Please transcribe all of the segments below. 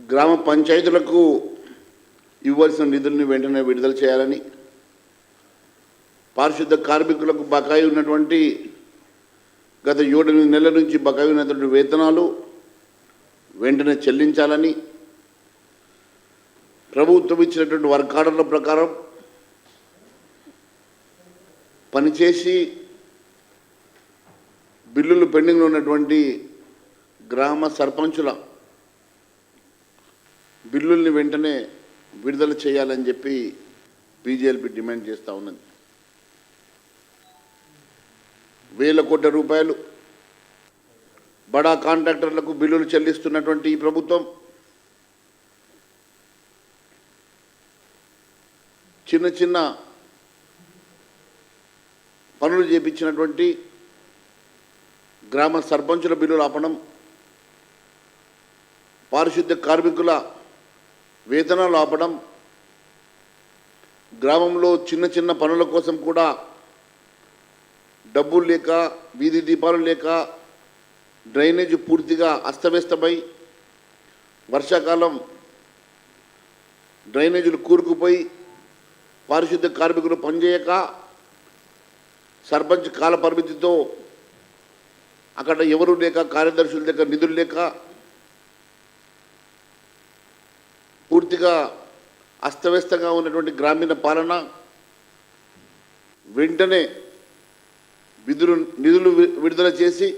గ్రామ పంచాయతీలకు ఇవ్వాల్సిన నిధుల్ని వెంటనే విడుదల చేయాలని పారిశుద్ధ కార్మికులకు బకాయి ఉన్నటువంటి గత ఏడెనిమిది నెలల నుంచి బకాయి ఉన్నటువంటి వేతనాలు వెంటనే చెల్లించాలని ప్రభుత్వం ఇచ్చినటువంటి వర్క్ ఆర్డర్ల ప్రకారం పనిచేసి బిల్లులు పెండింగ్లో ఉన్నటువంటి గ్రామ సర్పంచుల బిల్లుల్ని వెంటనే విడుదల చేయాలని చెప్పి బీజేపీ డిమాండ్ చేస్తూ ఉన్నది. వేల కోట్ల రూపాయలు బడా కాంట్రాక్టర్లకు బిల్లులు చెల్లిస్తున్నటువంటి ఈ ప్రభుత్వం చిన్న చిన్న పనులు చేపించినటువంటి గ్రామ సర్పంచుల బిల్లులు ఆపడం పారిశుద్ధ్య కార్మికుల వేతనాలు ఆపడం గ్రామంలో చిన్న చిన్న పనుల కోసం కూడా డబ్బులు లేక వీధి దీపాలు లేక డ్రైనేజ్ పూర్తిగా అస్తవ్యస్తమై వర్షాకాలం డ్రైనేజీలు కూరుకుపోయి పారిశుద్ధ్య కార్మికులు పనిచేయక సర్పంచ్ కాల పరిమితితో అక్కడ ఎవరు లేక కార్యదర్శుల దగ్గర నిధులు లేక పూర్తిగా అస్తవ్యస్తంగా ఉన్నటువంటి గ్రామీణ పాలన వెంటనే విధులు నిధులు వి- విడుదల చేసి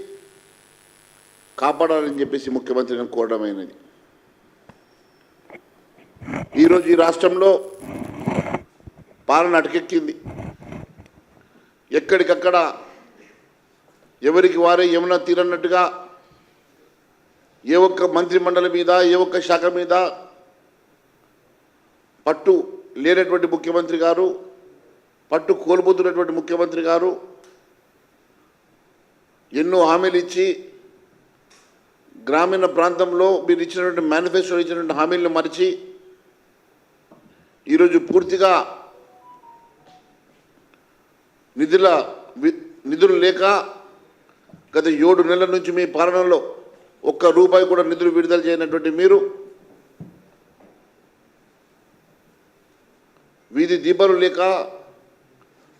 కాపాడాలని చెప్పేసి ముఖ్యమంత్రిని కోరడమైనది ఈరోజు ఈ రాష్ట్రంలో పాలన అటకెక్కింది. ఎక్కడికక్కడ ఎవరికి వారే ఏమైనా తీరన్నట్టుగా ఏ ఒక్క మంత్రిమండలి మీద ఏ ఒక్క శాఖ మీద పట్టు లేనటువంటి ముఖ్యమంత్రి గారు పట్టు కోల్పోతున్నటువంటి ముఖ్యమంత్రి గారు ఎన్నో హామీలు ఇచ్చి గ్రామీణ ప్రాంతంలో మీరు ఇచ్చినటువంటి మేనిఫెస్టోలో ఇచ్చినటువంటి హామీలను మరిచి ఈరోజు పూర్తిగా నిధుల నిధులు లేక గత ఏడు నెలల నుంచి మీ పాలనలో ఒక్క రూపాయి కూడా నిధులు విడుదల చేయనటువంటి మీరు వీధి దీపాలు లేక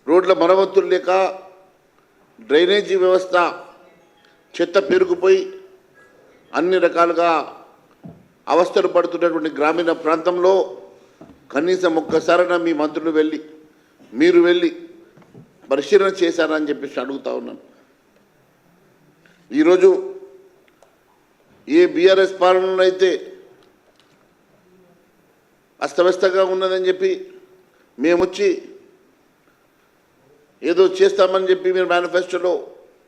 రోడ్ల మరమ్మతులు లేక డ్రైనేజీ వ్యవస్థ చెత్త పెరుగుపోయి అన్ని రకాలుగా అవస్థలు పడుతున్నటువంటి గ్రామీణ ప్రాంతంలో కనీసం ఒక్కసారైనా మీ మంత్రులు వెళ్ళి మీరు వెళ్ళి పరిశీలన చేశారని చెప్పేసి అడుగుతా ఉన్నాను. ఈరోజు ఏ బీఆర్ఎస్ పాలనలో అయితే అస్తవ్యస్తంగా ఉన్నదని చెప్పి మేమొచ్చి ఏదో చేస్తామని చెప్పి మీరు మేనిఫెస్టోలో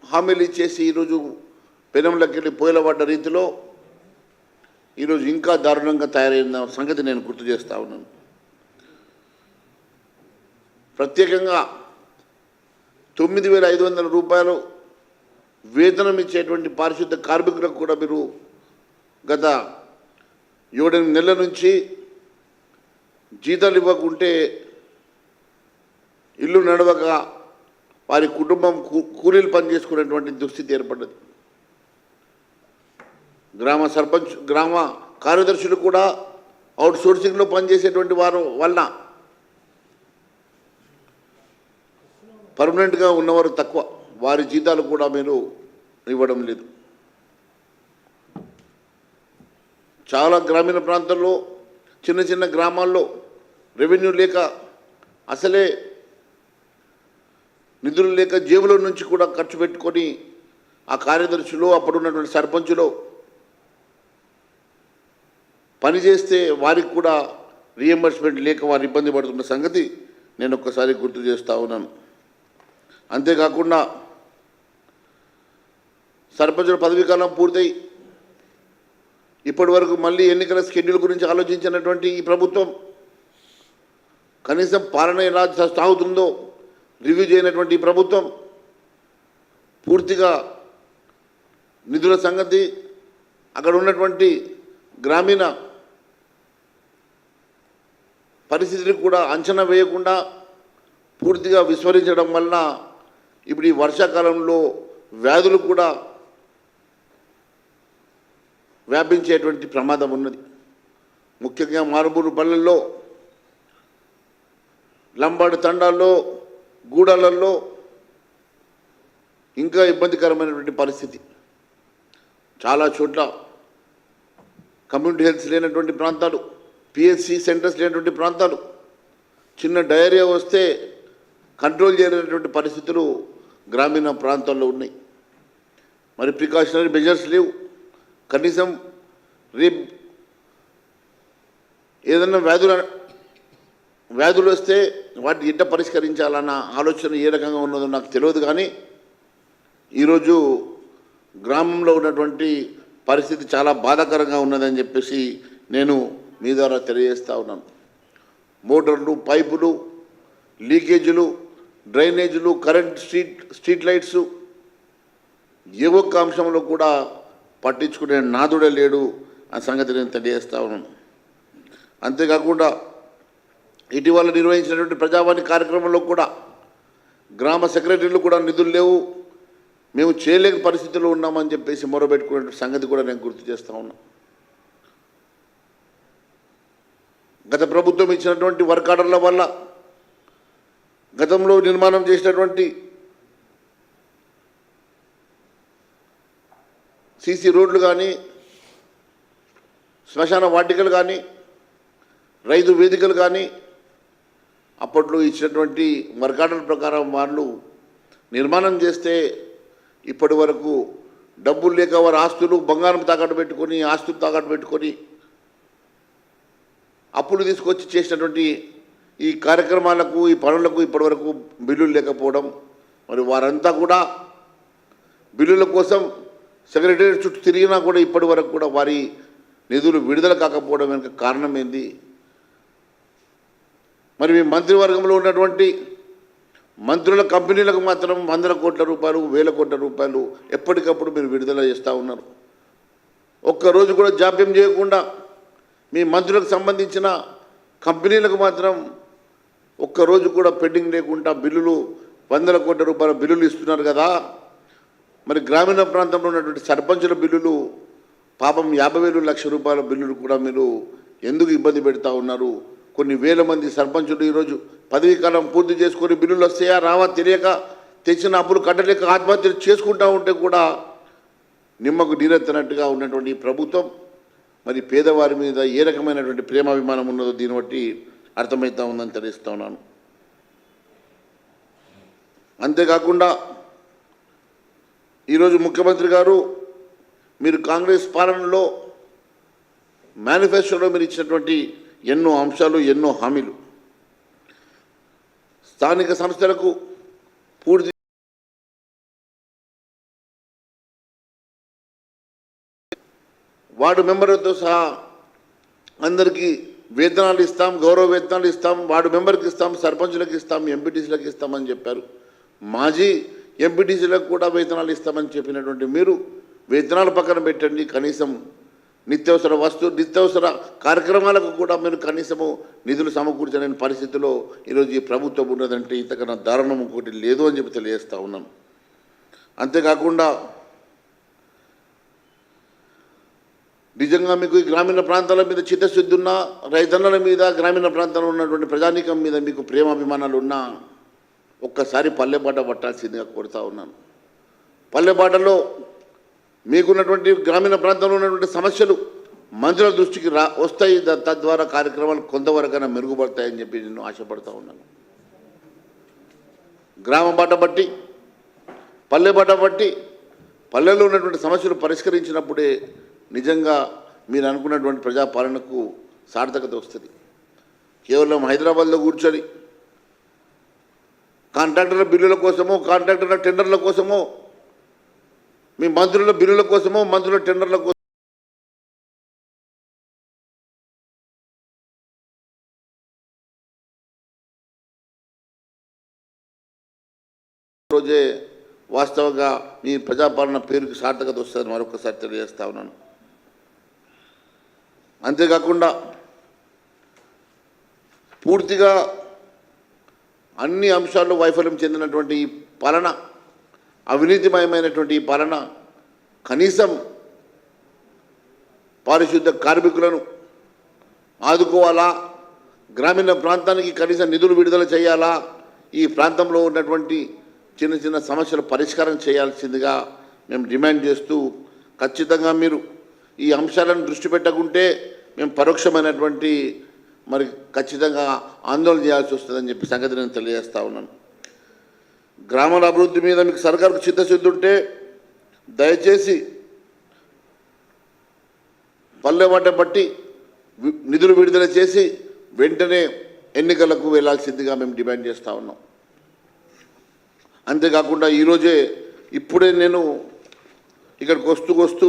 హామీలు ఇచ్చేసి ఈరోజు పెనంలోకి వెళ్ళి పోయిలబడ్డ రీతిలో ఈరోజు ఇంకా దారుణంగా తయారైన సంగతి నేను గుర్తు చేస్తా ఉన్నాను. ప్రత్యేకంగా తొమ్మిది వేల ఐదు వందల రూపాయలు వేతనం ఇచ్చేటువంటి పారిశుద్ధ కార్మికులకు కూడా మీరు గత ఏడెనిమిది నెలల నుంచి జీతాలు ఇవ్వకుంటే ఇల్లు నడవక వారి కుటుంబం కూలీలు కూలీలు పనిచేసుకునేటువంటి దుస్థితి ఏర్పడ్డది. గ్రామ సర్పంచ్ గ్రామ కార్యదర్శులు కూడా అవుట్ సోర్సింగ్లో పనిచేసేటువంటి వారు వలన పర్మనెంట్గా ఉన్నవారు తక్కువ. వారి జీతాలు కూడా మీరు ఇవ్వడం లేదు. చాలా గ్రామీణ ప్రాంతాల్లో చిన్న చిన్న గ్రామాల్లో రెవెన్యూ లేక అసలే నిధులు లేక జేబులో నుంచి కూడా ఖర్చు పెట్టుకొని ఆ కార్యదర్శులు అప్పుడున్నటువంటి సర్పంచులో పని చేస్తే వారికి కూడా రియంబర్స్మెంట్ లేక వారు ఇబ్బంది పడుతున్న సంగతి నేను ఒక్కసారి గుర్తు చేస్తూ ఉన్నాను. అంతేకాకుండా సర్పంచుల పదవీకాలం పూర్తయి. ఇప్పటి వరకు మళ్ళీ ఎన్నికల షెడ్యూల్ గురించి ఆలోచించినటువంటి ఈ ప్రభుత్వం కనీసం పాలన ఎలా సాగుతుందో రివ్యూ చేయనటువంటి ప్రభుత్వం పూర్తిగా నిధుల సంగతి అక్కడ ఉన్నటువంటి గ్రామీణ పరిస్థితిని కూడా అంచనా వేయకుండా పూర్తిగా విస్మరించడం వలన ఇప్పుడు ఈ వర్షాకాలంలో వ్యాధులు కూడా వ్యాపించేటువంటి ప్రమాదం ఉన్నది. ముఖ్యంగా మారుమూరు పల్లెల్లో లంబాడు తండాల్లో గూడాలలో ఇంకా ఇబ్బందికరమైనటువంటి పరిస్థితి. చాలా చోట్ల కమ్యూనిటీ హెల్త్ లేనటువంటి ప్రాంతాలు పిహెచ్సి సెంటర్స్ లేనటువంటి ప్రాంతాలు చిన్న డయేరియా వస్తే కంట్రోల్ చేయలేనటువంటి పరిస్థితులు గ్రామీణ ప్రాంతాల్లో ఉన్నాయి. మరి ప్రికాషనరీ మెజర్స్ లేవు. కనీసం రేపు ఏదన్నా వ్యాధులు వ్యాధులు వస్తే వాటిని ఎట్ట పరిష్కరించాలన్న ఆలోచన ఏ రకంగా ఉన్నదో నాకు తెలియదు కానీ ఈరోజు గ్రామంలో ఉన్నటువంటి పరిస్థితి చాలా బాధాకరంగా ఉన్నదని చెప్పేసి నేను మీ ద్వారా తెలియజేస్తూ ఉన్నాను. మోటార్లు పైపులు లీకేజీలు డ్రైనేజీలు కరెంట్ స్ట్రీట్ స్ట్రీట్ లైట్స్ ఏ ఒక్క అంశంలో కూడా పట్టించుకునే నాదుడే లేడు ఆ సంగతి నేను తెలియజేస్తా ఉన్నాను. అంతేకాకుండా ఇటీవల నిర్వహించినటువంటి ప్రజావాణి కార్యక్రమంలో కూడా గ్రామ సెక్రటరీలు కూడా నిధులు లేవు. మేము చేయలేని పరిస్థితుల్లో ఉన్నామని చెప్పేసి మొరబెట్టుకునే సంగతి కూడా నేను గుర్తు చేస్తా ఉన్నా. గత ప్రభుత్వం ఇచ్చినటువంటి వర్క్ ఆర్డర్ల వల్ల గతంలో నిర్మాణం చేసినటువంటి సీసీ రోడ్లు కానీ శ్మశాన వాటికలు కానీ రైతు వేదికలు కానీ అప్పట్లో ఇచ్చినటువంటి వర్గాడల ప్రకారం వాళ్ళు నిర్మాణం చేస్తే ఇప్పటి వరకు డబ్బులు లేక వారి ఆస్తులు బంగారం తాకట్టు పెట్టుకొని ఆస్తులు తాకట్టు పెట్టుకొని అప్పులు తీసుకొచ్చి చేసినటువంటి ఈ కార్యక్రమాలకు ఈ పనులకు ఇప్పటివరకు బిల్లులు లేకపోవడం మరి వారంతా కూడా బిల్లుల కోసం సెక్రటరీ చుట్టూ తిరిగినా కూడా ఇప్పటి వరకు కూడా వారి నిధులు విడుదల కాకపోవడం వెనుక కారణం ఏంది? మరి మీ మంత్రివర్గంలో ఉన్నటువంటి మంత్రుల కంపెనీలకు మాత్రం వందల కోట్ల రూపాయలు వేల కోట్ల రూపాయలు ఎప్పటికప్పుడు మీరు విడుదల చేస్తూ ఉన్నారు. ఒక్కరోజు కూడా జాప్యం చేయకుండా మీ మంత్రులకు సంబంధించిన కంపెనీలకు మాత్రం ఒక్కరోజు కూడా పెండింగ్ లేకుండా బిల్లులు వందల కోట్ల రూపాయల బిల్లులు ఇస్తున్నారు కదా. మరి గ్రామీణ ప్రాంతంలో ఉన్నటువంటి సర్పంచుల బిల్లులు పాపం యాభై వేలు లక్ష రూపాయల బిల్లులు కూడా మీరు ఎందుకు ఇబ్బంది పెడతా ఉన్నారు? కొన్ని వేల మంది సర్పంచులు ఈరోజు పదవీ కాలం పూర్తి చేసుకొని బిల్లులు వస్తాయా రావా తెలియక తెచ్చిన అప్పులు కట్టలేక ఆత్మహత్యలు చేసుకుంటా ఉంటే కూడా నిమ్మకు నీరెత్తనట్టుగా ఉన్నటువంటి ప్రభుత్వం మరి పేదవారి మీద ఏ రకమైనటువంటి ప్రేమాభిమానం ఉన్నదో దీన్ని బట్టి అర్థమవుతా ఉందని తెలుస్తా ఉన్నాను. అంతేకాకుండా ఈరోజు ముఖ్యమంత్రి గారు మీరు కాంగ్రెస్ పాలనలో మేనిఫెస్టోలో మీరు ఇచ్చినటువంటి ఎన్నో అంశాలు ఎన్నో హామీలు. స్థానిక సంస్థలకు పూర్తి వార్డు మెంబర్లతో సహా అందరికీ వేతనాలు ఇస్తాం గౌరవ వేతనాలు ఇస్తాం వార్డు మెంబర్కి ఇస్తాం సర్పంచులకు ఇస్తాం ఎంపీటీసీలకు ఇస్తామని చెప్పారు. మాజీ ఎంపీటీసీలకు కూడా వేతనాలు ఇస్తామని చెప్పినటువంటి మీరు వేతనాలు పక్కన పెట్టండి కనీసం నిత్యవసర వస్తు నిత్యావసర కార్యక్రమాలకు కూడా మీరు కనీసము నిధులు సమకూర్చలేని పరిస్థితిలో ఈరోజు ఈ ప్రభుత్వం ఉన్నదంటే ఇంతకన్నా దారుణం ఇంకోటి లేదు అని చెప్పి తెలియజేస్తూ ఉన్నాను అంతేకాకుండా నిజంగా మీకు ఈ గ్రామీణ ప్రాంతాల మీద చిత్తశుద్ధి ఉన్నా రైతన్నల మీద గ్రామీణ ప్రాంతంలో ఉన్నటువంటి ప్రజానీకం మీద మీకు ప్రేమాభిమానాలు ఉన్నా ఒక్కసారి పల్లెబాట పట్టాల్సిందిగా కోరుతా ఉన్నాను. పల్లెబాటలో మీకున్నటువంటి గ్రామీణ ప్రాంతంలో ఉన్నటువంటి సమస్యలు మంత్రుల దృష్టికి రా వస్తాయి. తద్వారా కార్యక్రమాలు కొంతవరకైనా మెరుగుపడతాయని చెప్పి నేను ఆశపడతా ఉన్నాను. గ్రామ బాట బట్టి పల్లె బాట బట్టి పల్లెల్లో ఉన్నటువంటి సమస్యలు పరిష్కరించినప్పుడే నిజంగా మీరు అనుకున్నటువంటి ప్రజాపాలనకు సార్థకత వస్తుంది. కేవలం హైదరాబాద్లో కూర్చొని కాంట్రాక్టర్ల బిల్లుల కోసమో కాంట్రాక్టర్ల టెండర్ల కోసమో మీ మంత్రుల బిల్లుల కోసమో మంత్రుల టెండర్ల కోసం రోజే వాస్తవంగా మీ ప్రజాపాలన పేరుకి సార్థకత వస్తుందని మరొకసారి తెలియజేస్తా ఉన్నాను. అంతేకాకుండా పూర్తిగా అన్ని అంశాల్లో వైఫల్యం చెందినటువంటి ఈ పాలన అవినీతిమయమైనటువంటి ఈ పాలన కనీసం పారిశుద్ధ కార్మికులను ఆదుకోవాలా? గ్రామీణ ప్రాంతానికి కనీస నిధులు విడుదల చేయాలా? ఈ ప్రాంతంలో ఉన్నటువంటి చిన్న చిన్న సమస్యల పరిష్కారం చేయాల్సిందిగా మేము డిమాండ్ చేస్తూ ఖచ్చితంగా మీరు ఈ అంశాలను దృష్టి పెట్టకుంటే మేము పరోక్షమైనటువంటి మరి ఖచ్చితంగా ఆందోళన చేయాల్సి వస్తుందని చెప్పి సంగతి నేను తెలియజేస్తా ఉన్నాను. గ్రామాల అభివృద్ధి మీద మీకు సర్కారుకు చిత్తశుద్ధి ఉంటే దయచేసి పల్లె వాట బట్టి నిధులు విడుదల చేసి వెంటనే ఎన్నికలకు వెళ్ళాల్సిందిగా మేము డిమాండ్ చేస్తూ ఉన్నాం. అంతేకాకుండా ఈరోజే ఇప్పుడే నేను ఇక్కడికి వస్తూ వస్తూ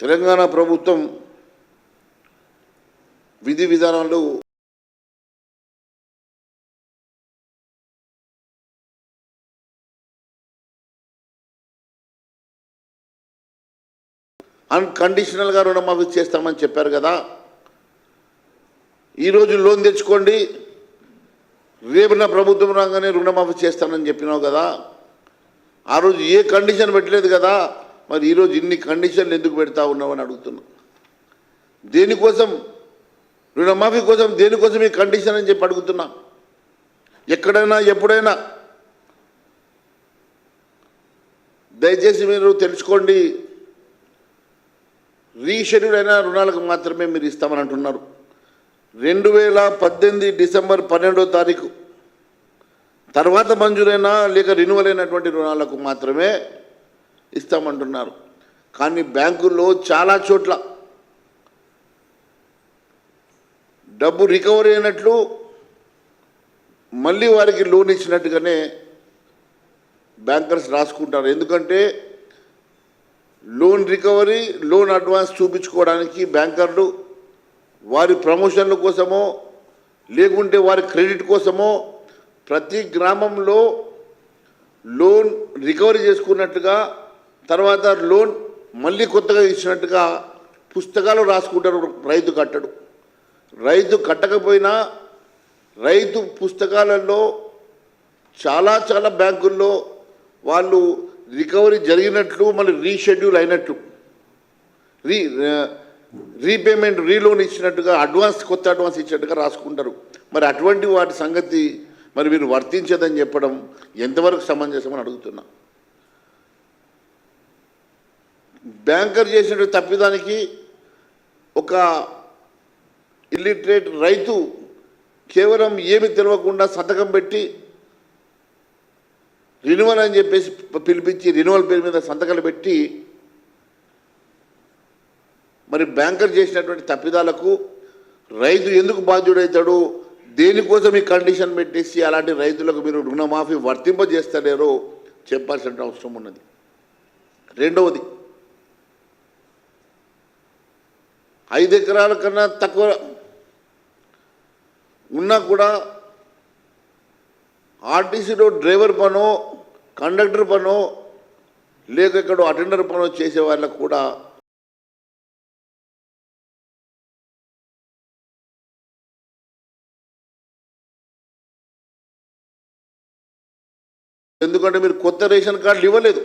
తెలంగాణ ప్రభుత్వం విధి విధానాలు అన్కండిషనల్గా రుణమాఫీ చేస్తామని చెప్పారు కదా. ఈరోజు లోన్ తెచ్చుకోండి. రేపు నా ప్రభుత్వం రాగానే రుణమాఫీ చేస్తానని చెప్పినావు కదా. ఆ రోజు ఏ కండిషన్ పెట్టలేదు కదా. మరి ఈరోజు ఇన్ని కండిషన్లు ఎందుకు పెడతా ఉన్నావు అని అడుగుతున్నా. దేనికోసం? రుణమాఫీ కోసం దేనికోసం ఈ కండిషన్ అని చెప్పి అడుగుతున్నా. ఎక్కడైనా ఎప్పుడైనా. దయచేసి మీరు తెలుసుకోండి. రీషెడ్యూల్ అయిన రుణాలకు మాత్రమే మీరు ఇస్తామని అంటున్నారు. రెండు వేల పద్దెనిమిది డిసెంబర్ పన్నెండో తారీఖు. తర్వాత మంజూరైన లేక రెన్యువల్ అయినటువంటి రుణాలకు మాత్రమే ఇస్తామంటున్నారు. కానీ బ్యాంకుల్లో చాలా చోట్ల డబ్బు రికవరీ అయినట్లు మళ్ళీ వారికి లోన్ ఇచ్చినట్టుగానే బ్యాంకర్స్ రాసుకుంటారు. ఎందుకంటే లోన్ రికవరీ లోన్ అడ్వాన్స్ చూపించుకోవడానికి బ్యాంకర్లు వారి ప్రమోషన్ల కోసమో లేకుంటే వారి క్రెడిట్ కోసమో ప్రతి గ్రామంలో లోన్ రికవరీ చేసుకున్నట్టుగా తర్వాత లోన్ మళ్ళీ కొత్తగా ఇచ్చినట్టుగా పుస్తకాలు రాసుకుంటారు రైతు కట్టడు. రైతు కట్టకపోయినా రైతు పుస్తకాలలో చాలా చాలా బ్యాంకుల్లో వాళ్ళు రికవరీ జరిగినట్లు మళ్ళీ రీషెడ్యూల్ అయినట్లు రీ రీపేమెంట్ రీలోన్ ఇచ్చినట్టుగా అడ్వాన్స్ కొత్త అడ్వాన్స్ ఇచ్చినట్టుగా రాసుకుంటారు. మరి అటువంటి వాటి సంగతి మరి మీరు వర్తించదని చెప్పడం ఎంతవరకు సమంజసమని అడుగుతున్నా. బ్యాంకర్ చేసిన తప్పిదానికి ఒక ఇల్లిటరేట్ రైతు కేవలం ఏమి తెలియకుండా సంతకం పెట్టి రినువల్ అని చెప్పేసి పిలిపించి రినువల్ పేరు మీద సంతకాలు పెట్టి మరి బ్యాంకర్ చేసినటువంటి తప్పిదాలకు రైతు ఎందుకు బాధ్యుడవుతాడు దేనికోసం ఈ కండిషన్ పెట్టేసి అలాంటి రైతులకు మీరు రుణమాఫీ వర్తింపజేస్తలేరో చెప్పాల్సిన అవసరం ఉన్నది. రెండవది ఐదు ఎకరాల కన్నా తక్కువ ఉన్నా కూడా ఆర్టీసీలో డ్రైవర్ పనో కండక్టర్ పనో లేక ఇక్కడ అటెండర్ పనో చేసే వాళ్ళకు కూడా ఎందుకంటే మీరు కొత్త రేషన్ కార్డులు ఇవ్వలేదు.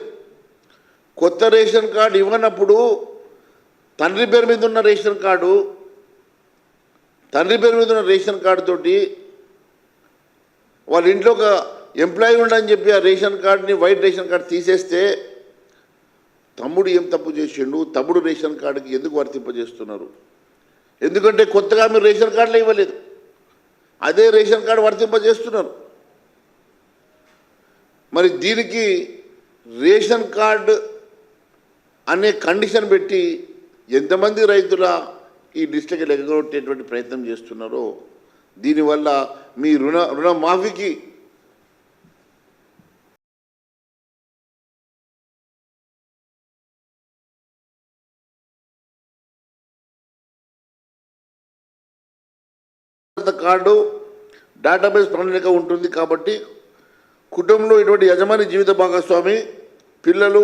కొత్త రేషన్ కార్డు ఇవ్వనప్పుడు తండ్రి పేరు మీద ఉన్న రేషన్ కార్డు తండ్రి పేరు మీద ఉన్న రేషన్ కార్డు తోటి వాళ్ళ ఇంట్లో ఒక ఎంప్లాయీ ఉండని చెప్పి ఆ రేషన్ కార్డుని వైట్ రేషన్ కార్డు తీసేస్తే తమ్ముడు ఏం తప్పు చేసిండు? తమ్ముడు రేషన్ కార్డుకి ఎందుకు వర్తింపజేస్తున్నారు? ఎందుకంటే కొత్తగా మీరు రేషన్ కార్డులు ఇవ్వలేదు. అదే రేషన్ కార్డు వర్తింపజేస్తున్నారు. మరి దీనికి రేషన్ కార్డు అనే కండిషన్ పెట్టి ఎంతమంది రైతుల ఈ డిస్ట్రిక్ట్ ఎగగొట్టేటువంటి ప్రయత్నం చేస్తున్నారో దీనివల్ల మీ రుణ రుణమాఫీకి కార్డు డేటాబేస్ ప్రణాళిక ఉంటుంది కాబట్టి కుటుంబంలో ఇటువంటి యజమాని జీవిత భాగస్వామి పిల్లలు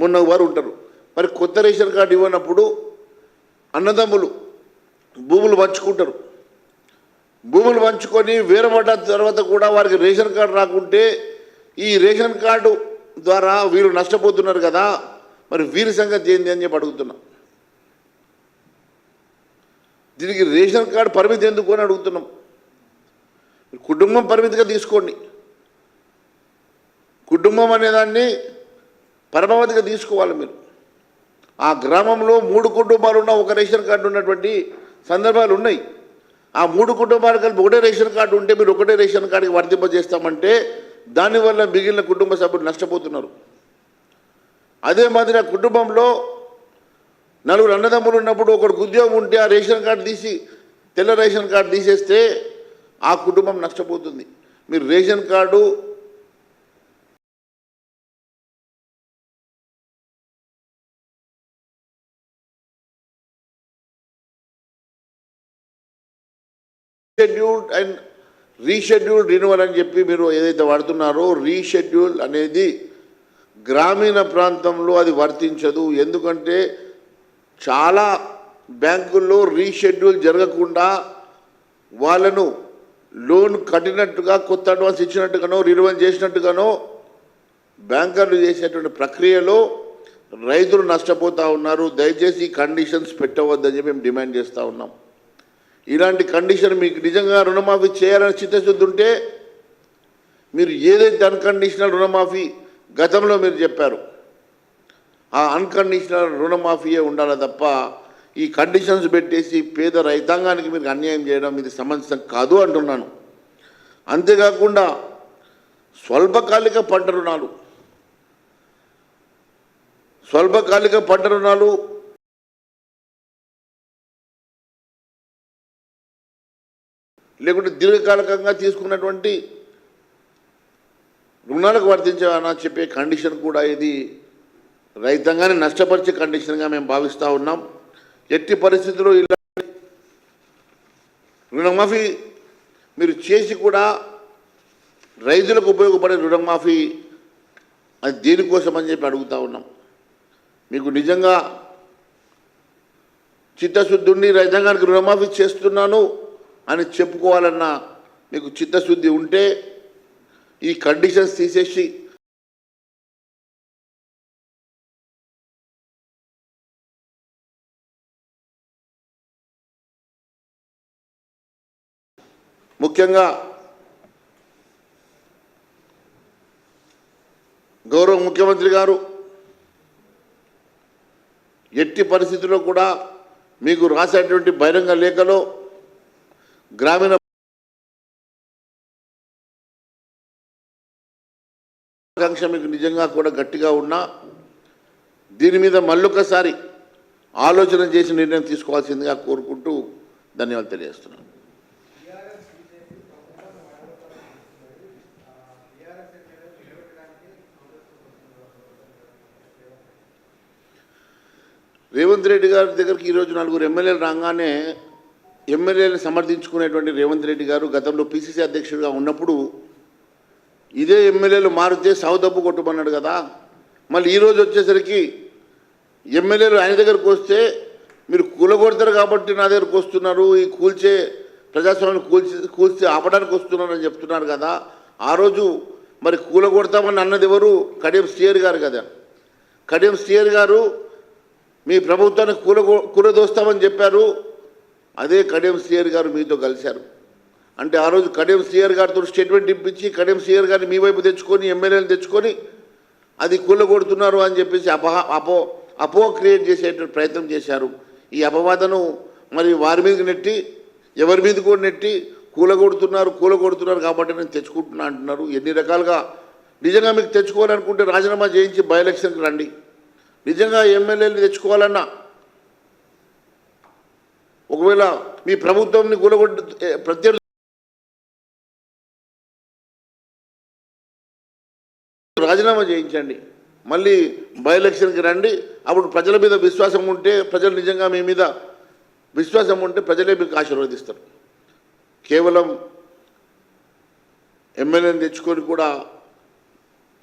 మొన్న వారు ఉంటారు. మరి కొత్త రేషన్ కార్డు ఇవ్వనప్పుడు అన్నదమ్ములు భూములు పంచుకుంటారు. భూములు పంచుకొని వేరబడ్డ తర్వాత కూడా వారికి రేషన్ కార్డు రాకుంటే ఈ రేషన్ కార్డు ద్వారా వీరు నష్టపోతున్నారు కదా మరి వీరి సంగతి ఏంది అని చెప్పి అడుగుతున్నా. దీనికి రేషన్ కార్డు పరిమితి ఎందుకు అని అడుగుతున్నాం. కుటుంబం పరిమితిగా తీసుకోండి. కుటుంబం అనేదాన్ని పరమావధిగా తీసుకోవాలి మీరు. ఆ గ్రామంలో మూడు కుటుంబాలు ఉన్న ఒక రేషన్ కార్డు ఉన్నటువంటి సందర్భాలు ఉన్నాయి. ఆ మూడు కుటుంబాలు కలిపి ఒకటే రేషన్ కార్డు ఉంటే మీరు ఒకటే రేషన్ కార్డుకి వర్తింపజేస్తామంటే దానివల్ల మిగిలిన కుటుంబ సభ్యులు నష్టపోతున్నారు. అదే మాదిరి ఆ కుటుంబంలో నలుగురు అన్నదమ్ములు ఉన్నప్పుడు ఒకరికి ఉద్యోగం ఉంటే ఆ రేషన్ కార్డు తీసి తెల్ల రేషన్ కార్డు తీసేస్తే ఆ కుటుంబం నష్టపోతుంది. మీరు ration card scheduled and rescheduled renewal అని చెప్పి మీరు ఏదైతే వాడుతున్నారో రీషెడ్యూల్ అనేది గ్రామీణ ప్రాంతంలో అది వర్తించదు. ఎందుకంటే చాలా బ్యాంకుల్లో రీషెడ్యూల్ జరగకుండా వాళ్ళను లోన్ కట్టినట్టుగా కొత్త అడ్వాన్స్ ఇచ్చినట్టుగానో రినువల్ చేసినట్టుగానో బ్యాంకర్లు చేసేటువంటి ప్రక్రియలో రైతులు నష్టపోతూ ఉన్నారు. దయచేసి కండిషన్స్ పెట్టవద్దని చెప్పి మేము డిమాండ్ చేస్తూ ఉన్నాం. ఇలాంటి కండిషన్ మీకు నిజంగా రుణమాఫీ చేయాలని చిత్తశుద్ధి ఉంటే మీరు ఏదైతే అన్కండిషనల్ రుణమాఫీ గతంలో మీరు చెప్పారు ఆ అన్కండిషనల్ రుణమాఫీయే ఉండాలి తప్ప ఈ కండిషన్స్ పెట్టేసి పేద రైతాంగానికి మీరు అన్యాయం చేయడం ఇది సమంజసం కాదు అంటున్నాను. అంతేకాకుండా స్వల్పకాలిక పంట రుణాలు స్వల్పకాలిక పంట రుణాలు లేకుంటే దీర్ఘకాలికంగా తీసుకున్నటువంటి రుణాలకు వర్తించాలని చెప్పే కండిషన్ కూడా ఇది. రైతాంగాన్ని నష్టపరిచే కండిషన్గా మేము భావిస్తూ ఉన్నాం. ఎట్టి పరిస్థితుల్లో ఇలా రుణమాఫీ మీరు చేసి కూడా రైతులకు ఉపయోగపడే రుణమాఫీ అది దేనికోసం అని చెప్పి అడుగుతూ ఉన్నాం. మీకు నిజంగా చిత్తశుద్ధుండి రైతాంగానికి రుణమాఫీ చేస్తున్నాను. అని చెప్పుకోవాలన్న మీకు చిత్తశుద్ధి ఉంటే ఈ కండిషన్స్ తీసేసి ముఖ్యంగా గౌరవ ముఖ్యమంత్రి గారు ఎట్టి పరిస్థితుల్లో కూడా మీకు రాసేటువంటి బహిరంగ లేఖలో గ్రామీణ ఆకాంక్ష మీకు నిజంగా కూడా గట్టిగా ఉన్నా దీని మీద మళ్ళొకసారి ఆలోచన చేసి నిర్ణయం తీసుకోవాల్సిందిగా కోరుకుంటూ ధన్యవాదాలు తెలియజేస్తున్నాను. రేవంత్ రెడ్డి గారి దగ్గరికి ఈరోజు నలుగురు ఎమ్మెల్యేలు రాగానే ఎమ్మెల్యేలు సమర్థించుకునేటువంటి రేవంత్ రెడ్డి గారు గతంలో పిసిసి అధ్యక్షుడిగా ఉన్నప్పుడు ఇదే ఎమ్మెల్యేలు మారితే సౌదబ్బు కొట్టుమన్నాడు కదా. మళ్ళీ ఈరోజు వచ్చేసరికి ఎమ్మెల్యేలు ఆయన దగ్గరకు వస్తే మీరు కూలగొడతారు కాబట్టి నా దగ్గరకు వస్తున్నారు ఈ కూల్చే ప్రజాస్వామ్యం కూల్చి కూల్చి ఆపడానికి వస్తున్నారు అని చెప్తున్నారు కదా. ఆ రోజు మరి కూలగొడతామని అన్నది ఎవరు? కడియం సియర్ గారు కదా. కడియం సియర్ గారు మీ ప్రభుత్వాన్ని కూల కూలదోస్తామని చెప్పారు. అదే కడియం సియర్ గారు మీతో కలిశారు. అంటే ఆ రోజు కడియం సిఆర్ గారితో స్టేట్మెంట్ ఇప్పించి కడియం సిఆర్ గారిని మీ వైపు తెచ్చుకొని ఎమ్మెల్యేలు తెచ్చుకొని అది కూలగొడుతున్నారు అని చెప్పేసి అపహ అపో అపో క్రియేట్ చేసేటువంటి ప్రయత్నం చేశారు. ఈ అపవాదను మరి వారి మీద నెట్టి ఎవరి మీద కూడా నెట్టి కూలగొడుతున్నారు కూలగొడుతున్నారు కాబట్టి నేను తెచ్చుకుంటున్నా అంటున్నారు. ఎన్ని రకాలుగా నిజంగా మీకు తెచ్చుకోవాలనుకుంటే రాజీనామా చేయించి బై ఎలక్షన్కి రండి. నిజంగా ఎమ్మెల్యేలు తెచ్చుకోవాలన్నా ఒకవేళ మీ ప్రభుత్వంని కూలగొట్టు ప్రత్యర్థి రాజీనామా చేయించండి. మళ్ళీ బై ఎలక్షన్కి రండి. అప్పుడు ప్రజల మీద విశ్వాసం ఉంటే ప్రజలు నిజంగా మీ మీద విశ్వాసం ఉంటే ప్రజలే మీకు ఆశీర్వదిస్తారు. కేవలం ఎమ్మెల్యేని తెచ్చుకొని కూడా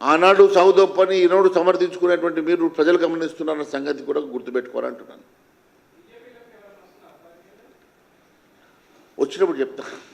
ఆనాడు సౌదొప్పని ఈనాడు సమర్థించుకునేటువంటి మీరు ప్రజలు గమనిస్తున్నారన్న సంగతి కూడా గుర్తుపెట్టుకోవాలంటున్నాను. వచ్చినప్పుడు చెప్తా.